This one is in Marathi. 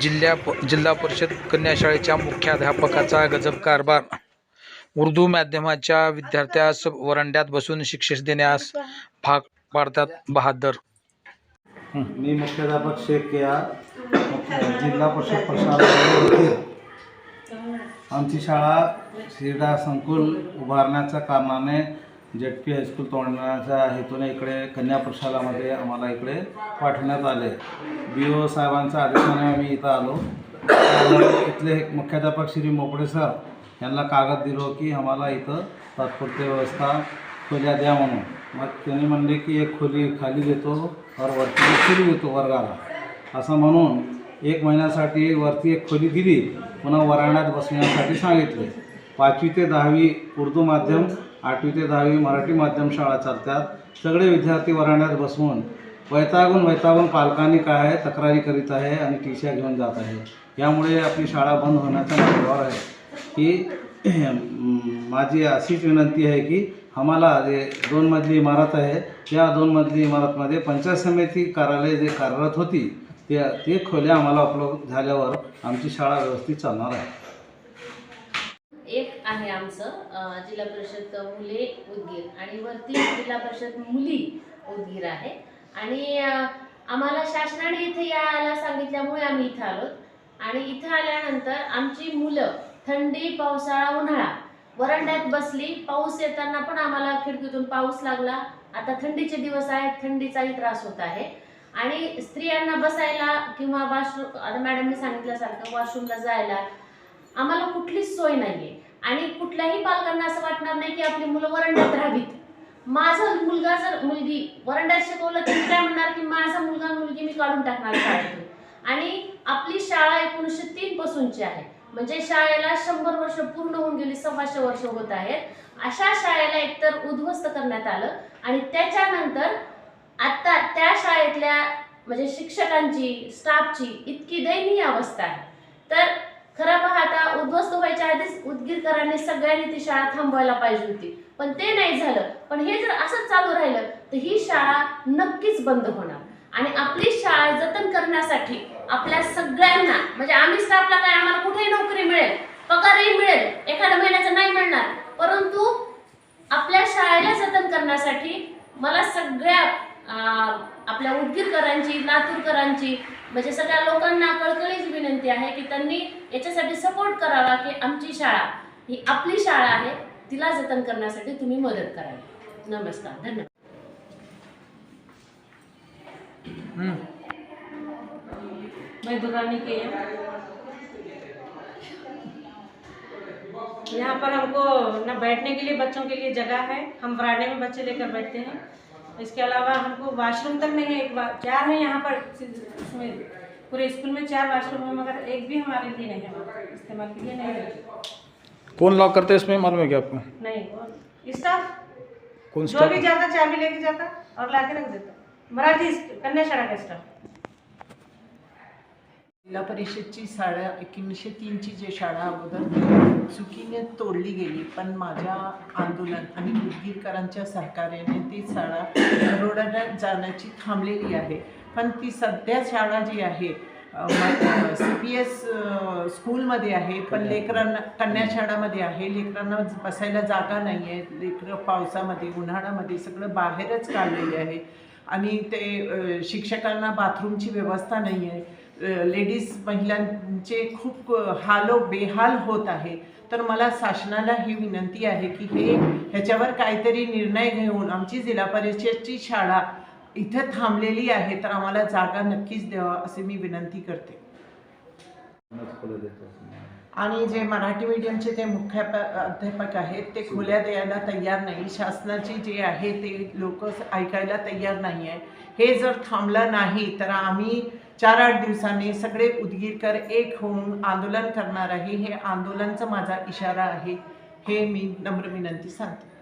जिल्ह्या प- जिल्हा परिषद कन्या शाळेच्या मुख्याध्यापकाचा गजब कारभार. उर्दू माध्यमाच्या विद्यार्थ्यास वरंड्यात बसून शिक्षण देण्यास भाग पाडतात बहादर. मी मुख्याध्यापक शेख या जिल्हा परिषद प्रशासन आमची शाळा क्रीडा संकुल उभारण्याच्या कारणाने जेड पी हायस्कूल तोंडण्याच्या हेतूने इकडे कन्या प्रशालामध्ये आम्हाला इकडे पाठवण्यात आले. बी ओ साहेबांच्या आदेशाने आम्ही इथं आलो. इथले मुख्याध्यापक श्री मोपडे सर यांना कागद दिलो की आम्हाला इथं तात्पुरती व्यवस्था खोल्या द्या म्हणून. मग त्यांनी म्हणले की एक खोली खाली देतो और वरती सुरू खोली देतो वर्गाला. असं म्हणून एक महिन्यासाठी वरती एक खोली दिली. पुन्हा वरांड्यात बसण्यासाठी सांगितले. पाचवी ते दहावी उर्दू माध्यम आठवी ते दहावी मराठी माध्यम शाळा चालतात. सगळे विद्यार्थी वरांड्यात बसवून वैतागून वैतागून पालकांनी काय आहे तक्रारी करीत आहे आणि टीशा घेऊन जात आहे. यामुळे आपली शाळा बंद होण्याचा मार्गावर आहे. की माझी अशीच विनंती आहे की आम्हाला जे दोन मजली इमारत आहे त्या दोन मजली इमारतमध्ये पंचायत समिती कार्यालय जे कार्यरत होती ते ते खोल्या आम्हाला उपलब्ध झाल्यावर आमची शाळा व्यवस्थित चालणार आहे. आहे आमचं जिल्हा परिषद मुले उदगीर आणि वरती जिल्हा परिषद मुली उदगीर आहे. आणि आम्हाला शासनाने इथे यायला सांगितल्यामुळे आम्ही इथं आलो. आणि इथं आल्यानंतर आमची मुलं थंडी पावसाळा उन्हाळा वरांड्यात बसली. पाऊस येताना पण आम्हाला खिडकीतून पाऊस लागला. आता थंडीचे दिवस आहेत थंडीचाही त्रास होत आहे. आणि स्त्रियांना बसायला किंवा वॉशरूम आता मॅडमने सांगितल्यासारखं वॉशरूमला जायला आम्हाला कुठलीच सोय नाहीये. आणि कुठल्याही पालकांना असं वाटणार नाही की आपली मुलं वरंड्यात राहावीत. माझा मुलगा जर मुलगी वरंड्यात शिकवलं तर काय म्हणणार की माझा मुलगा मुलगी मी काढून टाकणार शाळेतून. आणि आपली शाळा एकोणीसशे तीन पासूनची आहे. म्हणजे शाळेला शंभर वर्ष पूर्ण होऊन गेली सव्वाशे वर्ष होत आहेत. अशा शाळेला एकतर उद्ध्वस्त करण्यात आलं आणि त्याच्यानंतर आता त्या शाळेतल्या म्हणजे शिक्षकांची स्टाफची इतकी दयनीय अवस्था आहे. तर खरं पाहता उद्ध्वस्त व्हायच्या आधीच उदगीरकरांनी सगळ्यांनी ती शाळा थांबवायला पाहिजे होती. पण ते नाही झालं. पण हे जर असंच चालू राहिलं तर ही शाळा नक्कीच बंद होणार. आणि आपली शाळा जतन करण्यासाठी आपल्या सगळ्यांना म्हणजे आम्ही स्टाफला काय आम्हाला कुठेही नोकरी मिळेल पगारही मिळेल एखाद्या महिन्याचं नाही मिळणार. परंतु आपल्या शाळेला जतन करण्यासाठी मला सगळ्या आपल्या उदगीरकरांची लातूरकरांची म्हणजे सगळ्या लोकांना कळकळीची विनंती आहे की त्यांनी याच्यासाठी सपोर्ट करावा की आमची शाळा ही आपली शाळा आहे तिला जतन करण्यासाठी तुम्ही मदत करावी. नमस्कार धन्यवाद. के यहाँ पर हमको न बैठने के लिए बच्चों के लिए जगह है। हम वरांडे में बच्चे लेकर बैठते हैं। इसके अलावा हमको वाशरूम तक नहीं है एक बार चार है यहाँ पर इसमें पूरे स्कूल में चार वाशरूम है मगर एक भी हमारे लिए नहीं है इस्तेमाल के लिए नहीं है। कौन लॉक करते हैं इसमें मालूम है क्या आपको? नहीं स्टाफ कौन जो भी जाता चाबी लेके जाता और ला के रख देता। मराठी कन्या शाळा का स्टाफ जिल्हा परिषदची शाळा एकोणीसशे तीनची जी शाळा अगोदर चुकीने तोडली गेली पण माझ्या आंदोलन आणि उदगीरकरांच्या सहकार्याने ती शाळा रोडात जाण्याची थांबलेली आहे. पण ती सध्या शाळा जी आहे सी पी एस स्कूलमध्ये आहे पण लेकरांना कन्या शाळामध्ये आहे. लेकरांना बसायला जागा नाही आहे लेकरं पावसामध्ये उन्हाळ्यामध्ये सगळं बाहेरच काढलेले आहे. आणि ते शिक्षकांना बाथरूमची व्यवस्था नाही आहे लेडीज महिलांचे खूप हालो हो- बेहाल होत आहे. तर मला शासनाला ही विनंती आहे की हे ह्याच्यावर काहीतरी निर्णय घेऊन आमची जिल्हा परिषदची शाळा इथं थांबलेली आहे तर आम्हाला जागा नक्कीच द्यावा असे मी विनंती करते. आणि जे मराठी मीडियमचे ते मुख्य अध्यापक आहेत ते खोल्या द्यायला तयार नाही. शासनाची जे आहे ते लोक ऐकायला तयार नाही आहे हे जर थांबलं नाही तर आम्ही चार आठ दिवसांनी सगळे उदगीरकर एक होऊन आंदोलन करणार आहे. हे आंदोलनचा माझा इशारा आहे. हे मी नम्र विनंती सांगते.